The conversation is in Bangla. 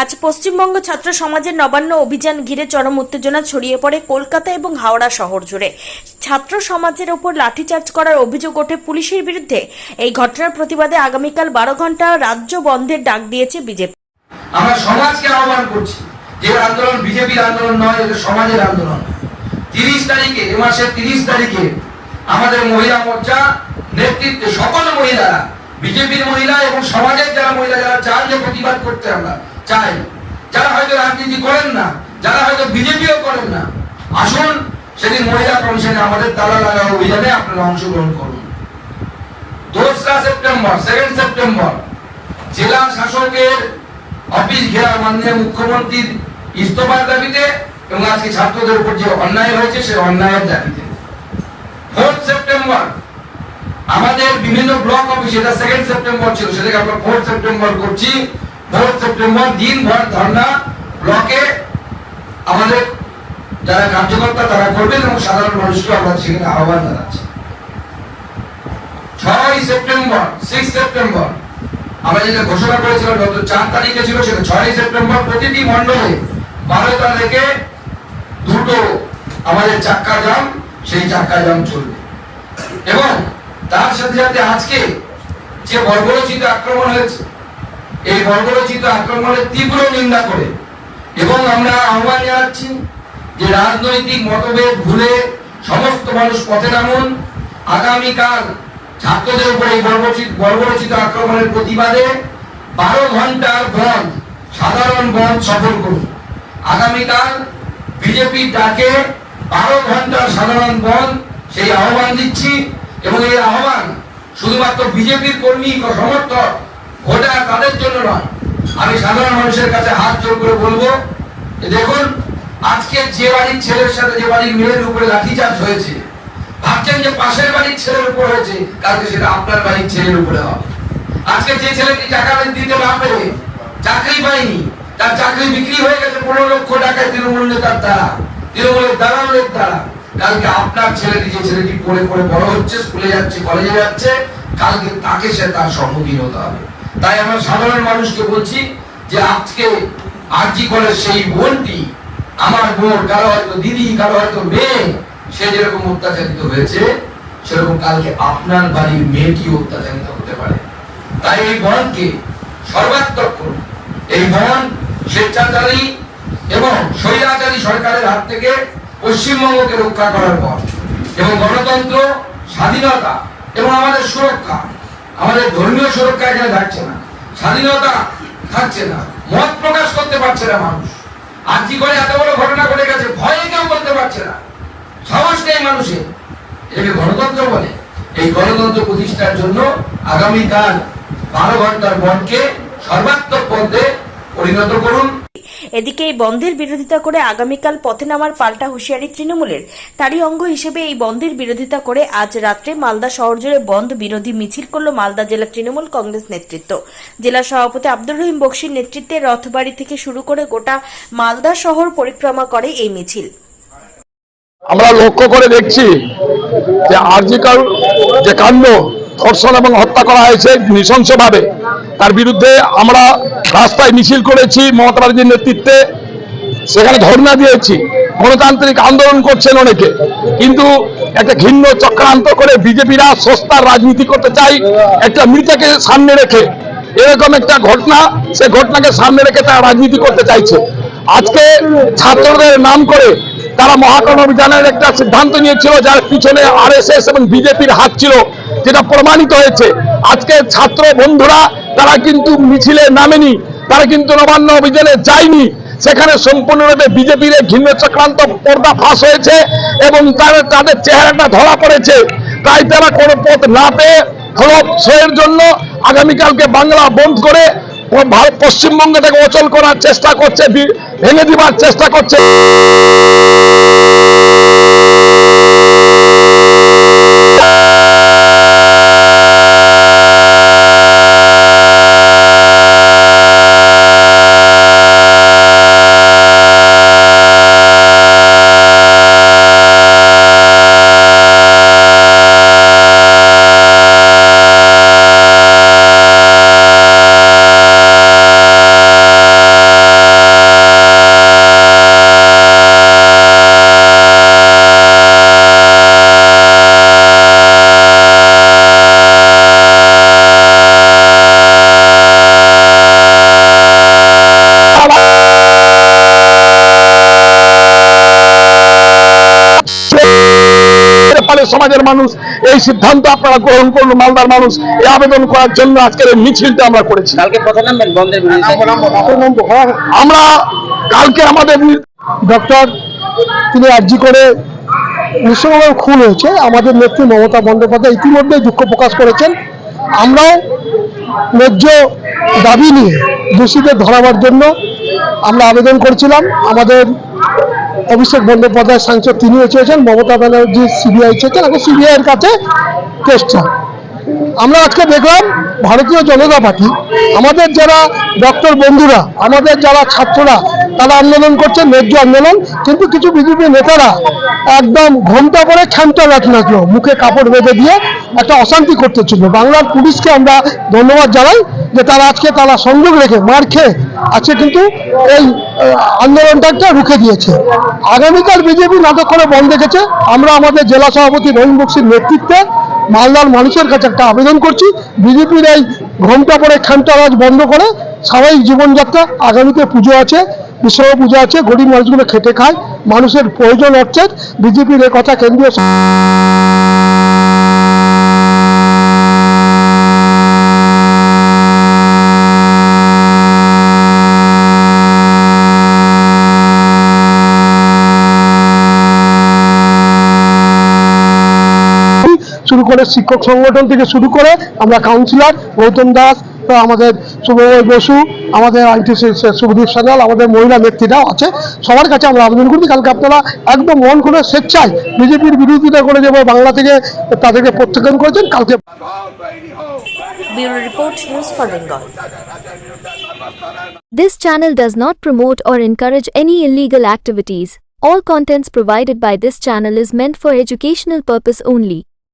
আজ পশ্চিমবঙ্গ ছাত্র সমাজের নবান্ন অভিযান ঘিরে চরম উত্তেজনা ছড়িয়ে পড়ে কলকাতা এবং হাওড়া শহর জুড়ে। ছাত্র সমাজের ওপর লাঠিচার্জ করার অভিযোগ ওঠে পুলিশের বিরুদ্ধে। এই ঘটনার প্রতিবাদে আগামীকাল বারো ঘণ্টা রাজ্য বন্ধের ডাক দিয়েছে বিজেপি। আমরা সমাজকে আহ্বান করছি যে আন্দোলন বিজেপির আন্দোলন নয়, এটা সমাজের আন্দোলন। তিরিশ তারিখে, এ মাসের তিরিশ তারিখে আমাদের মহিলা মোর্চা নেতৃত্বে সকল মহিলারা, বিজেপির মহিলা এবং সমাজের যারা যারা চান যে প্রতিবাদ করতে আমরা চাই। যারা হয়তো রাজনীতি করেন না, যারা হয়তো বিজেপিও করেন না, আসুন সেদিন মহিলা কমিশনে আমাদের তালা লাগা অভিযানে আপনারা অংশগ্রহণ করুন। দোসরা সেপ্টেম্বর, সেকেন্ড সেপ্টেম্বর, জেলা শাসকের অফিস ঘেরা মাননীয় মুখ্যমন্ত্রীর ইস্তফার দাবিতে এবং আজকে ছাত্রদের উপর যে অন্যায় হয়েছে, সেই অন্যায়ের দাবিতে। ফোর্থ সেপ্টেম্বর আমাদের বিভিন্ন ব্লক অফিস এটা সেকেন্ড সেপ্টেম্বর ছিল, সেটাকে আমরা ফোর্থ সেপ্টেম্বর করছি। ফোর্থ সেপ্টেম্বর দিনভর ধর্ণা, ব্লকে আমাদের যারা কার্যকর্তা তারা করবেন এবং সাধারণ মানুষকে আমরা সেখানে আহ্বান জানাচ্ছি। ছয় সেপ্টেম্বর সিক্স সেপ্টেম্বর আমরা যেটা ঘোষণা করেছিলাম গত চার তারিখে ছিল, সেটা ছয় সেপ্টেম্বর প্রতিটি মণ্ডলে বারোটা থেকে দুটো আমাদের চাক্কা জাম সেই চাক্কা জাম চলবে। এবং তার সাথে সাথে আজকে যে বর্বরচিত আক্রমণ হয়েছে, এই বর্বরচিত আক্রমণের তীব্র নিন্দা করে এবং আমরা আহ্বান জানাচ্ছি যে রাজনৈতিক মতভেদ ভুলে সমস্ত মানুষ পথে নামুন। আগামীকাল ছাত্রদের উপর এই বর্বরচিত বর্বরচিত আক্রমণের প্রতিবাদে বারো ঘণ্টার বন্ধ, সাধারণ বন্ধ সফল করুন। আগামীকাল বিজেপির ডাকে বারো ঘণ্টার সাধারণ বন্ধ, সেই আহ্বান দিচ্ছি। এবং এই আহ্বান শুধুমাত্র বিজেপির কর্মী সমর্থক ভোটার তাদের জন্য নয়। আমি সাধারণ মানুষের কাছে হাত জোর করে বলব দেখুন, আজকে যে বাড়ির ছেলের সাথে যে বাড়ির মেয়ের উপরে লাঠিচার্জ হয়েছে, ভাবছেন যে পাশের বাড়ির ছেলের উপর হয়েছে, কালকে সেটা আপনার বাড়ির ছেলের উপরে হবে। আজকে যে ছেলেটি টাকা দিতে না পেরে চাকরি পায়নি, তার চাকরি বিক্রি হয়ে গেছে পনেরো লক্ষ টাকায় তৃণমূল নেতার দ্বারা, তৃণমূলের দালালের দ্বারা। কালকে আপনার ছেলেটি যে ছেলেটি পড়ে পড়ে বড় হচ্ছে, স্কুলে যাচ্ছে কলেজে যাচ্ছে, কালকে তাকে সে তার সম্মুখীন হতে হবে। তাই আমরা সাধারণ মানুষকে বলছি যে আজকে আরজি করে সেই বোনটি, আমার বোন, কারও হয়তো দিদি, কারও হয়তো মেয়ে, সে যেরকম অত্যাচারিত হয়েছে, সেরকম কালকে আপনার বাড়ির মেয়েটি অত্যাচারিত হতে পারে। তাই এই বনকে সর্বাত্মক করুন। এই বন স্বেচ্ছাচারী এবং স্বৈরাচারী সরকারের হাত থেকে পশ্চিমবঙ্গকে রক্ষা করার পর, এবং গণতন্ত্র, স্বাধীনতা এবং আমাদের সুরক্ষা, আমাদের ধর্মীয় সুরক্ষা এখানে থাকছে না, স্বাধীনতা থাকছে না, মত প্রকাশ করতে পারছে না মানুষ। আর কি করে এত বড় ঘটনা ঘটে গেছে, ভয়ে কেউ বলতে পারছে না। সাহস নেই মানুষের। এটাকে গণতন্ত্র বলে। এই গণতন্ত্র প্রতিষ্ঠার জন্য আগামীকাল বারো ঘণ্টার বনকে সর্বাত্মক পথে পরিণত করুন। এদিকে এই বন্ধের বিরোধিতা করে আগামীকাল পথে নামার পাল্টা হুঁশিয়ারি তৃণমূলের। তারই অঙ্গ হিসেবে এই বন্ধের বিরোধিতা করে আজ রাত্রে মালদা শহর জুড়ে বন্ধ বিরোধী মিছিল করল মালদা জেলা তৃণমূল কংগ্রেস নেতৃত্ব। জেলা সভাপতি আব্দুর রহিম বক্সির নেতৃত্বে রথবাড়ি থেকে শুরু করে গোটা মালদা শহর পরিক্রমা করে এই মিছিল। আমরা লক্ষ্য করে দেখছি যে আর্জিকাল যে কাণ্ড ধর্ষণ এবং হত্যা করা হয়েছে নৃশংসভাবে। তার বিরুদ্ধে আমরা রাস্তায় মিছিল করেছি, মমতা ব্যানার্জির নেতৃত্বে। সেখানে ধর্ণা দিয়েছি। গণতান্ত্রিক আন্দোলন করছেন অনেকে। কিন্তু একটা ঘৃণ্য চক্রান্ত করে বিজেপিরা সস্তার রাজনীতি করতে চাই, একটা মৃতকে সামনে রেখে। এরকম একটা ঘটনা, সে ঘটনাকে সামনে রেখে তারা রাজনীতি করতে চাইছে। আজকে ছাত্রদের নাম করে তারা মহাকরণ অভিযানের একটা সিদ্ধান্ত নিয়েছিল, যার পিছনে আরএসএস এবং বিজেপির হাত ছিল। যেটা প্রমাণিত হয়েছে। আজকে ছাত্র বন্ধুরা, তারা কিন্তু মিছিলে নামেনি, তারা কিন্তু নবান্ন অভিযানে যায়নি। সেখানে সম্পূর্ণরূপে বিজেপির ঘৃণ্য চক্রান্ত পর্দা ফাঁস হয়েছে এবং তাদের তাদের চেহারাটা ধরা পড়েছে। তাই তারা কোনো পথ না পেয়ে ফলপ্রসের জন্য আগামীকালকে বাংলা বন্ধ করে ভারত পশ্চিমবঙ্গটাকে অচল করার চেষ্টা করছে ভেঙে দিবার চেষ্টা করছে। সমাজের মানুষ এই সিদ্ধান্ত আপনারা গ্রহণ করুন মালদার মানুষ। এই আবেদন করার জন্য আজকের এই মিছিলটা আমরা করেছি। আমরা কালকে আমাদের ডক্টর তিনি আর্জি করে নৃশংসভাবে খুন হয়েছে। আমাদের নেত্রী মমতা বন্দ্যোপাধ্যায় ইতিমধ্যে দুঃখ প্রকাশ করেছেন। আমরাও ন্যায্য দাবি নিয়ে দোষীদের ধরাবার জন্য আমরা আবেদন করেছিলাম। আমাদের অভিষেক বন্দ্যোপাধ্যায় সাংসদ তিনিও চেয়েছেন মমতা ব্যানার্জি সিবিআই চেয়েছেন এখন সিবিআই এর কাছে কেসটা আমরা আজকে দেখলাম ভারতীয় জনতা পার্টি, আমাদের যারা ডক্টর বন্ধুরা, আমাদের যারা ছাত্ররা, তারা আন্দোলন করছে, ন্যায্য আন্দোলন, কিন্তু কিছু বিজেপি নেতারা একদম ঘণ্টা করে খ্যামটা রাখ নাচলো মুখে কাপড় বেঁধে দিয়ে একটা অশান্তি করতে ছিল বাংলার পুলিশকে আমরা ধন্যবাদ জানাই। যে তারা আজকে তারা সংযোগ রেখে, মার খেয়ে আজকে কিন্তু এই আন্দোলনটাকে রুখে দিয়েছে। আগামীকাল বিজেপি নাটক করে বন্ধ রেখেছে। আমরা আমাদের জেলা সভাপতি রহিম বক্সির নেতৃত্বে মালদার মানুষের কাছে একটা আবেদন করছি। বিজেপির এই ঘণ্টা পরে খানটারাজ বন্ধ করে স্বাভাবিক জীবনযাত্রা, আগামীতে পুজো আছে, বিশ্বকর্মা পুজো আছে, গরিব মানুষগুলো খেটে খায়, মানুষের প্রয়োজন হচ্ছে বিজেপির এ কথা কেন্দ্রীয় শুরু করে শিক্ষক সংগঠন থেকে শুরু করে আমরা কাউন্সিলর গৌতম দাস আমাদের শুভময় বসু আমাদের আইটি শুভদীপ সান্যাল আমাদের মহিলা নেত্রীরাও আছে সবার কাছে আমরা আবেদন করছি কালকে আপনারা একদম মন করে স্বেচ্ছায় বিজেপির বিরোধিতা করে যে বাংলা থেকে তাদেরকে প্রত্যাখ্যান করেছেন কালকে bureau report news for This channel does not promote or encourage any illegal activities. All contents provided by this channel is meant for educational purpose only.